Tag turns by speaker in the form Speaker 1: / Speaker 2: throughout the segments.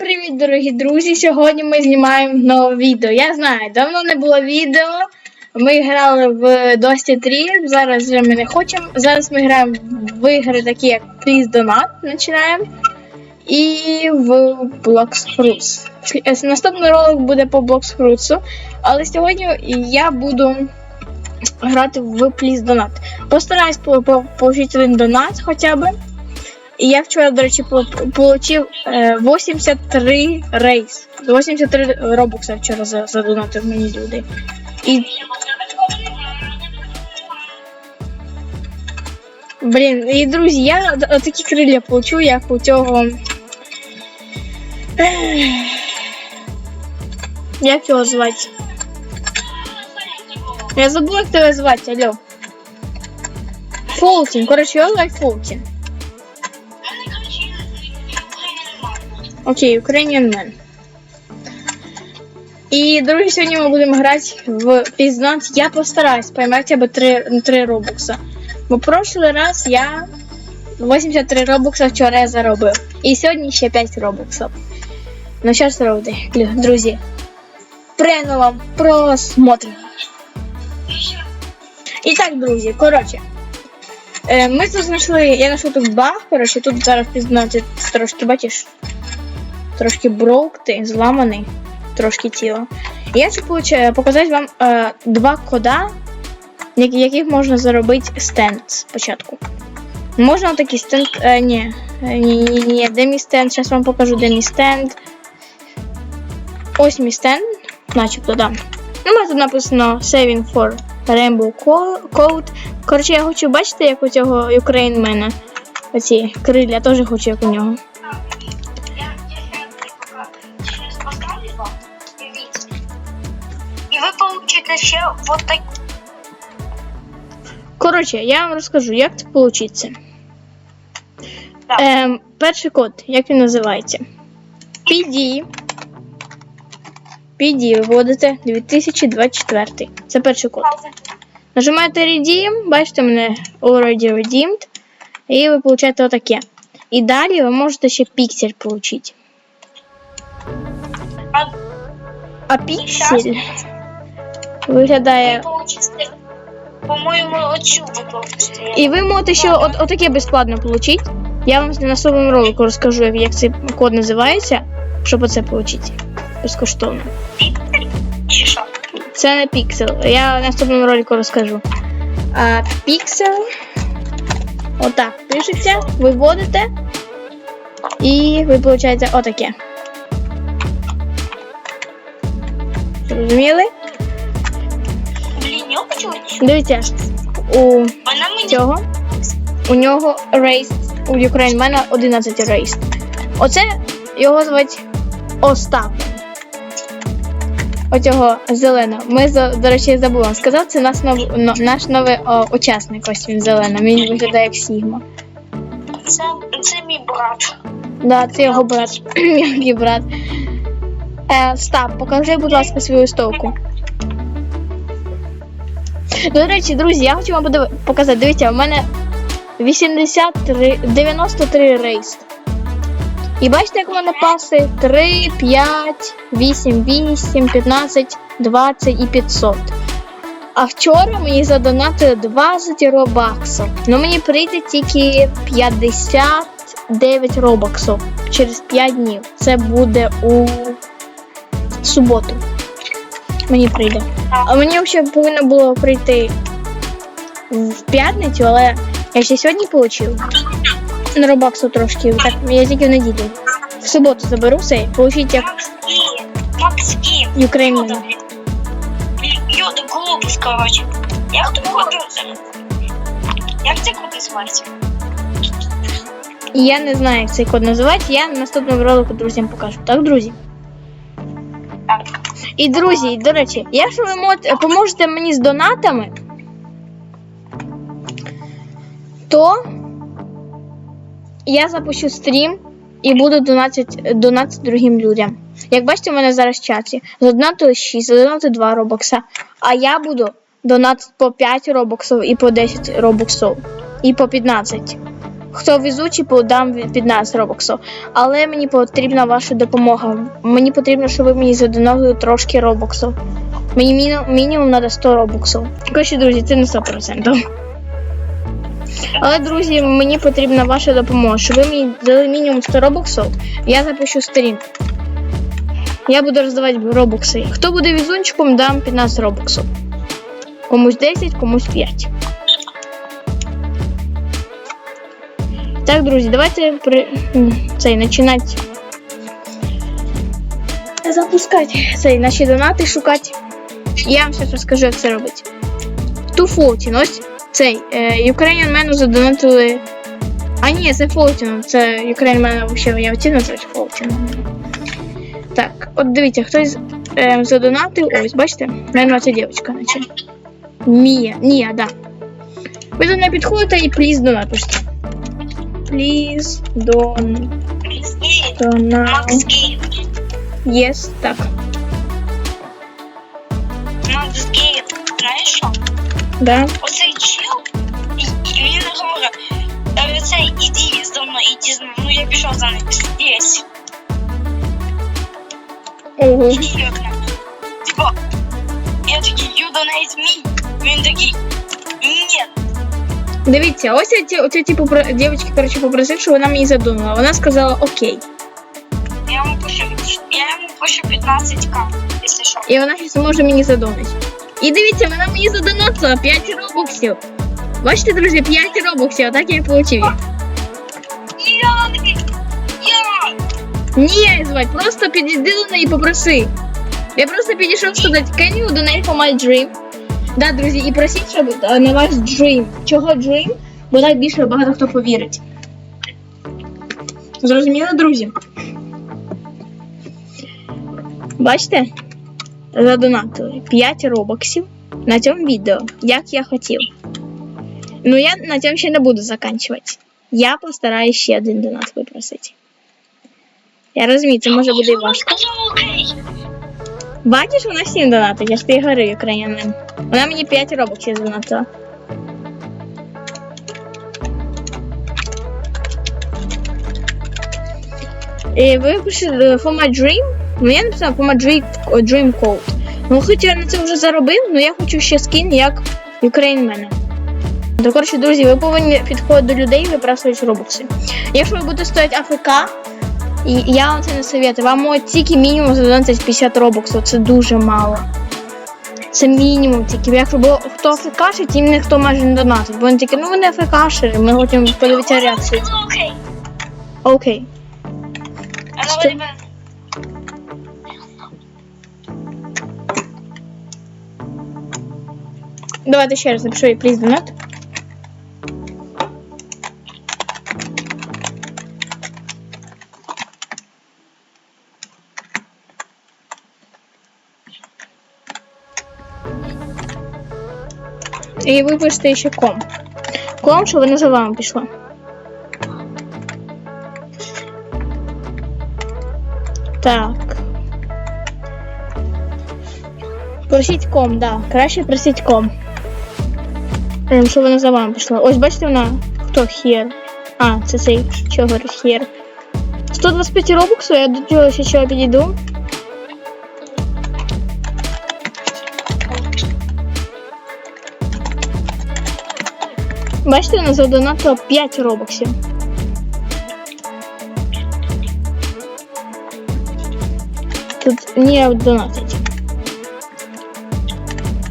Speaker 1: привіт, дорогі друзі! Сьогодні ми знімаємо нове відео. Я знаю, давно не було відео. Ми грали в Dusty 3, зараз вже ми не хочемо. Зараз ми граємо в ігри такі як Please Donut, починаємо. І в Blocks Fruits. Наступний ролик буде по Blocks Fruits, але сьогодні я буду грати в Please Donut. Постараюсь по- по- получити один донат хоча б. І я вчора, до речі, отримав 83 рейс. 83 робокса вчора за- задонатив мені люди. І. Блін, і друзі, я такі крилля получу, як у цього. Як його звати? Я забула, як тебе звати, алло. Фолтін, коротше, його звати Фолтін. Окей, Ukrainian Man. І, друзі, сьогодні ми будемо грати в Пізнант. Я постараюсь поймати або 3, 3 робокса. Бо прошлий раз я 83 робокса вчора заробив. І сьогодні ще 5 робоксів. Ну що ж зробити, друзі? Приємно вам просмотр. І так, друзі, коротше. Е, ми тут знайшли, я знайшов тут баг, коротше, тут зараз пізнати трошки, бачиш, трошки брокти, зламаний, трошки тіло. І я хочу показати вам е, два кода, яких можна заробити стенд спочатку. Можна такий стенд. Е, ні, е, ні, ні, ні, де мій стенд? Зараз вам покажу, де мій стенд. Ось мій стенд, начебто, да. Ну, у мене тут написано Saving for Rainbow Code. Коротше, я хочу бачити, як у цього Ukraine мене. Оці крилля, теж хочу, як у нього.
Speaker 2: Получите ще вот так.
Speaker 1: Коротше, я вам розкажу, як це вийде.
Speaker 2: Так.
Speaker 1: Ем, перший код, як він називається? PD. PD виводите 2024. Це перший код. Нажимаєте Redeem, бачите, мене already redeemed. І ви получаєте отаке. І далі ви можете ще піксель.
Speaker 2: А
Speaker 1: А піксель виглядає.
Speaker 2: по-моєму, оцю ви.
Speaker 1: І ви можете ще от, отаке безплатно отримати. Я вам на наступному ролику розкажу, як- цей код називається, щоб оце отримати. Безкоштовно.
Speaker 2: Піксель? Чи що?
Speaker 1: Це не піксел. Я в наступному ролику розкажу. А піксел. Отак пишеться, виводите. І ви получаєте отаке. Зрозуміли? Дивіться, у цього. У нього рейс. У Ukraine мене 11 рейс. Оце його звуть Остап. Оцього зеленого. Ми, до речі, забула вам сказати, це наш, нов, но- наш новий о, учасник, ось він зелений. Він виглядає як Сігма.
Speaker 2: це, це мій брат.
Speaker 1: Да, це його брат. Мій брат. Е, Стап, покажи, будь ласка, свою стовку. До речі, друзі, я хочу вам показати. Дивіться, у мене 83, 93 рейс. І бачите, як у мене паси 3, 5, 8, 8, 15, 20 і 500. А вчора мені задонатили 20 робаксів. Ну мені прийде тільки 59 робаксів через 5 днів. Це буде у суботу. Мені прийде. А мені взагалі повинно було прийти в п'ятницю, але я ще сьогодні отримав. На робаксу трошки. Так, я тільки в неділю. В суботу заберу все получить як. Ukraine.
Speaker 2: Йода, глобус, коротше. Як тут коди? Як це коди звати?
Speaker 1: І я не знаю, як цей код називається. Я на наступному ролику друзям покажу. Так, друзі? І друзі, до речі, якщо ви поможете мені з донатами, то я запущу стрім і буду донатити, донатити другим людям. Як бачите, у мене зараз чаті задонатили 6, задонатили 2 робокса, а я буду донатити по 5 робоксів і по 10 робоксів, і по 15. Хто везучий, подам від 15 робоксів. Але мені потрібна ваша допомога. Мені потрібно, щоб ви мені задонатили трошки робоксів. Мені міні- мінімум треба 100 робоксів. Коротше, друзі, це не 100%. Але, друзі, мені потрібна ваша допомога. Щоб ви мені дали мінімум 100 робоксів, я запишу сторінку. Я буду роздавати робокси. Хто буде візунчиком, дам 15 робоксів. Комусь 10, комусь 5. Так, друзі, давайте при... цей починати запускати цей наші донати шукати. Я вам зараз розкажу, як це робити. Ту Фолтін, ось цей е, Ukrainian Man задонатили. А ні, це Фолтін, це Ukrainian Man взагалі я оці назвати Фолтін. Так, от дивіться, хтось е, задонатив, ось, бачите? Наверно, це дівчинка, наче. Мія, Ния, да. Ви до неї підходите і please донат пишете. Please don
Speaker 2: Макс Гейм.
Speaker 1: donate.
Speaker 2: Макс Гейм.
Speaker 1: Yes, так.
Speaker 2: Макс Гейм. Знаєш що?
Speaker 1: Да.
Speaker 2: Оцей чел, і, і він говорить, е, цей, іди за мною, іди за мною. Ну я пішов за ним. Єсь.
Speaker 1: Ого.
Speaker 2: Іди як нам. Типа, я такий, you donate me. Він такий, ні.
Speaker 1: Дивіться, ось я ті- оця типу про дівчинка, коротше, попросив, щоб вона мені задумала. Вона сказала окей.
Speaker 2: Я йому пишу, я йому пишу 15к, якщо що.
Speaker 1: І вона щось може мені задонати. І дивіться, вона мені задонатила 5 робоксів. Бачите, друзі, 5 робоксів, а так я і получив.
Speaker 2: Я такий, я.
Speaker 1: Ні, звать, просто підійди до неї і попроси. Я просто підійшов сказати, can you donate for my dream? Да, друзі, і просіть, щоб е, на ваш dream. Чого dream? Бо так більше багато хто повірить. Зрозуміло, друзі? Бачите? Задонатили 5 робоксів на цьому відео, як я хотів. Ну, я на цьому ще не буду заканчувати. Я постараюсь ще один донат випросити. Я розумію, це може буде важко. Бачиш, вона всім донатить, я ж ти говорив, українянин. Вона мені 5 робоксів задонатила. І ви пишете for my dream. Ну я написала for my dream, dream code. Ну хоч я на це вже заробив, але я хочу ще скін як Ukraine мене. То, коротше, друзі, ви повинні підходити до людей і випрасувати робокси. Якщо ви будете стояти АФК, і я вам це не советую. Вам можуть тільки мінімум задонатити 50 робоксів. Це дуже мало. Це мінімум тільки. Якщо бо хто АФКшить, тим ніхто майже не донатить. Бо вони такі, ну вони АФКшери, ми хочемо подивитися реакцію.
Speaker 2: Окей.
Speaker 1: Окей. Що? Давайте ще раз напишу і пліз донат. І ви пишете ще ком. Ком, щоб воно за вами пішло. Так. Просіть ком, да. Краще просіть ком. Ем, Щоб вона за вами пішла. Ось бачите вона. Хто хер? А, це цей, що говорить хер. 125 робоксів, я до цього ще підійду. Бачите, вона задонатила 5 робоксів. Тут не донатить.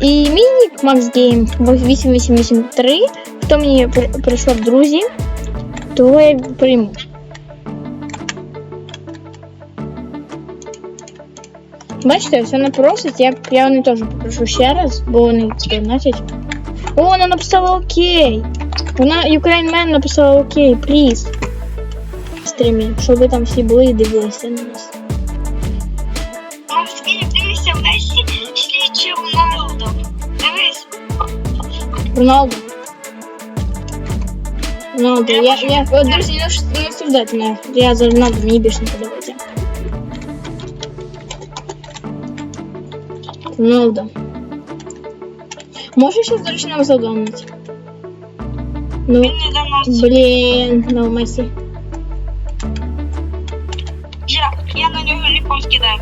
Speaker 1: І мінік Max Game 8883. Хто мені при- прийшов в друзі, того я прийму. Бачите, ось вона просить, я, я вони теж попрошу ще раз, бо вони донатять. О, вона написала окей. Вона Ukraine Man написала окей, пліз. Стрімі, щоб ви там всі були і дивилися на нас.
Speaker 2: Макс Гейм, дивися, Мессі слідчий Роналдо. Дивись.
Speaker 1: Роналду. Роналду, я, я, от, друзі, не, ш- не осуждайте мене. Я за Роналду, мені більше не подобається. Роналду. Можеш ще, до речі, нам задонати? Ну,
Speaker 2: доносить.
Speaker 1: блін, ну
Speaker 2: Я, я на нього ліпом скидаю.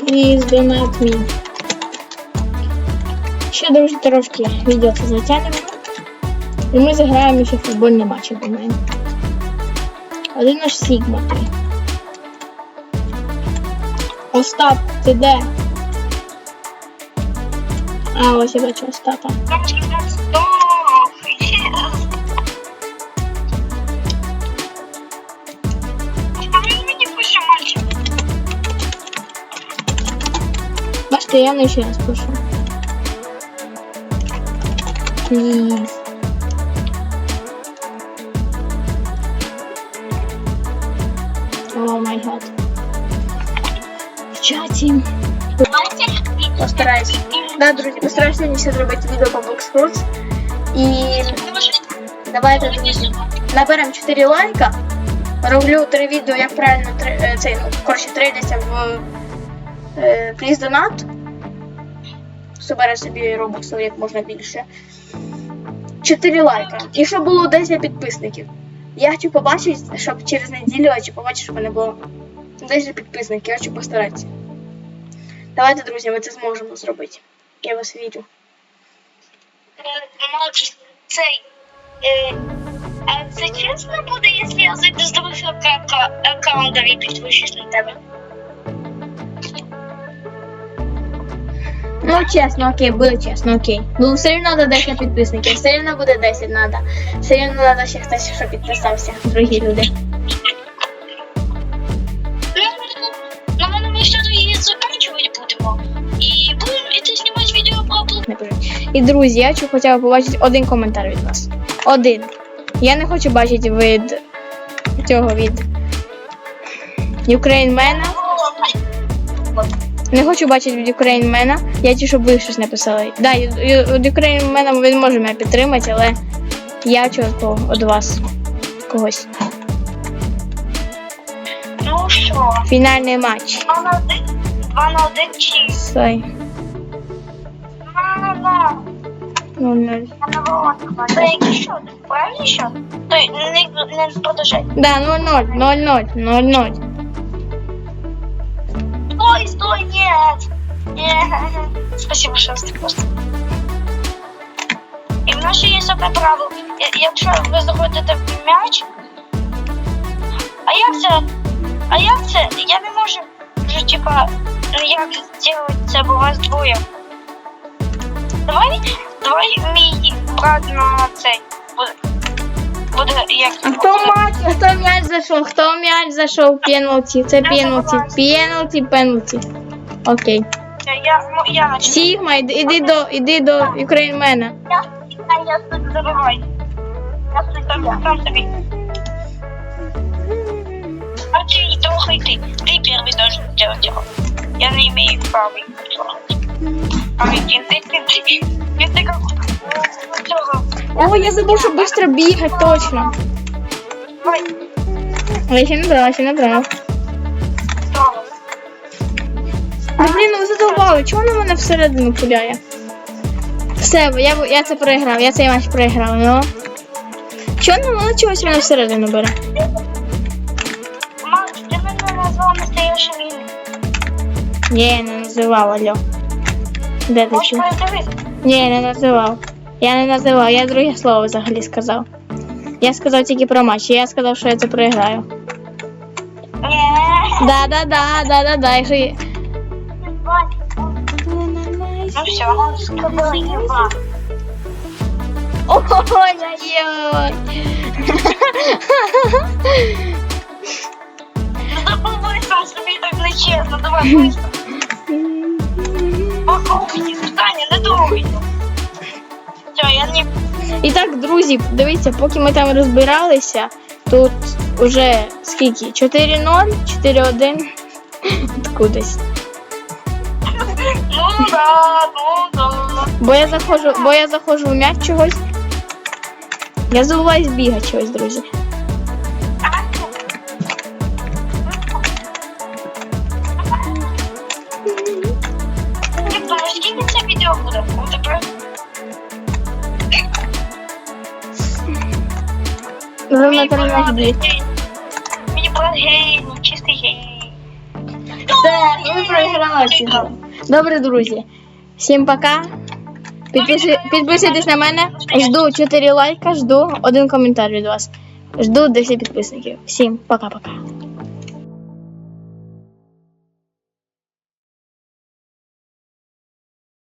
Speaker 1: Please donate me. Ще, друзі, трошки відео це затягнемо. І ми заграємо ще футбольний матч, я думаю. Один наш Сігма. Остап, ти де? А, ось я бачу Остапа.
Speaker 2: Трошки так здох. Єс. А він мені пише мальчик.
Speaker 1: Бачите, я не ще раз пишу. Please. О май гад. В чаті. Постараюсь. Да, друзі, постараюсь сьогодні ще зробити відео по Box Fruits. І давайте, друзі, наберемо 4 лайка. Роблю 3 відео, як правильно е, цей, ну, коротше, трейдиться в Please Donate. Собере собі робоксів як можна більше. 4 лайка. І щоб було 10 підписників. Я хочу побачити, щоб через неділю я хочу побачити, щоб мене було 10 підписників. Я хочу постаратися. Давайте, друзі, ми це зможемо зробити. Я вас вірю.
Speaker 2: Макс, цей. Е, а це чесно буде, якщо я зайду з двох ака- аккаунтів і підпишусь на тебе?
Speaker 1: Ну, чесно, окей, буде чесно, окей. Ну, все рівно треба 10 підписників, все рівно буде 10 треба. Все рівно треба ще хтось, щоб підписався, другі люди.
Speaker 2: І
Speaker 1: друзі, я хочу хоча б побачити один коментар від вас. Один. Я не хочу бачити від цього від Ukraine Не хочу бачити від Ukraine Я хочу, щоб ви щось написали. Да, від Ukraine він може мене підтримати, але я чого від вас когось.
Speaker 2: Ну що,
Speaker 1: Фінальний матч.
Speaker 2: два на один, два на один чи
Speaker 1: Стой.
Speaker 2: на на
Speaker 1: Ну, ну.
Speaker 2: на Це який? Правильний счет? Той, не, не продовжай.
Speaker 1: Да, 0-0, 0-0, 0-0.
Speaker 2: Стой, стой, нет! Нет. Спасибо, що просто. І в нас ще є одне правило. Я- Якщо ви заходите в м'яч. А як це? А як це? Я не можу вже типа як зробити це, бо вас двоє. Давай, давай мій брат на цей буде. Буде як.
Speaker 1: А хто матч? А хто м'яч зайшов? Хто м'яч зайшов? Пеналті. Це пеналті. Пеналті, пеналті. Окей.
Speaker 2: Я, ну, я начну.
Speaker 1: Сігма, іди, іди до іди до Українмена.
Speaker 2: Я, я тут забивай. Я тут там, там собі. А ты трогай ты. Ты первый должен делать его. Я не имею права их трогать. А ведь ты, ты, ты, ты, ты, ты как... ну, всё,
Speaker 1: О, я забув, що швидко бігати, точно.
Speaker 2: Давай,
Speaker 1: Але я ще не брала, ще не брала.
Speaker 2: трогай.
Speaker 1: Ну, блін, ну ви задовбали, чого вона мене всередину пуляє? Все, бо я, я це проіграв, я цей матч проіграв, ну. Чого не вона чогось мене всередину бере?
Speaker 2: Макс, ты меня назвал настоящим именем.
Speaker 1: Ні, я не називав, алло. Де ти
Speaker 2: Можешь
Speaker 1: чув?
Speaker 2: проверить?
Speaker 1: Ні, не називав. Я не називав, я друге слово взагалі сказав. Я сказав тільки про матч, я сказав, що я це проіграю. Да, да, да, да, да, да. Якщо... є-
Speaker 2: Ну все, он сказал еба.
Speaker 1: Ой-ой-ой.
Speaker 2: Ну быстро, собі так нечесно, давай быстро. Попробуйте, Таня, не. Все, я не...
Speaker 1: І так, друзі, дивіться, поки ми там розбиралися, тут уже скільки? 4-0, 4-1. Откудись.
Speaker 2: Ну да, ну да.
Speaker 1: Бо я заходжу, бо я заходжу в м'яч чогось. Я забуваюсь бігати чогось, друзі. Ви
Speaker 2: Мій брат гей, ну чистий гей.
Speaker 1: Все, ми програли. Добре, друзі. Всім пока. Підписи- Підписуйтесь на мене. Жду 4 лайка, жду один коментар від вас. Жду 10 підписників. Всім пока-пока.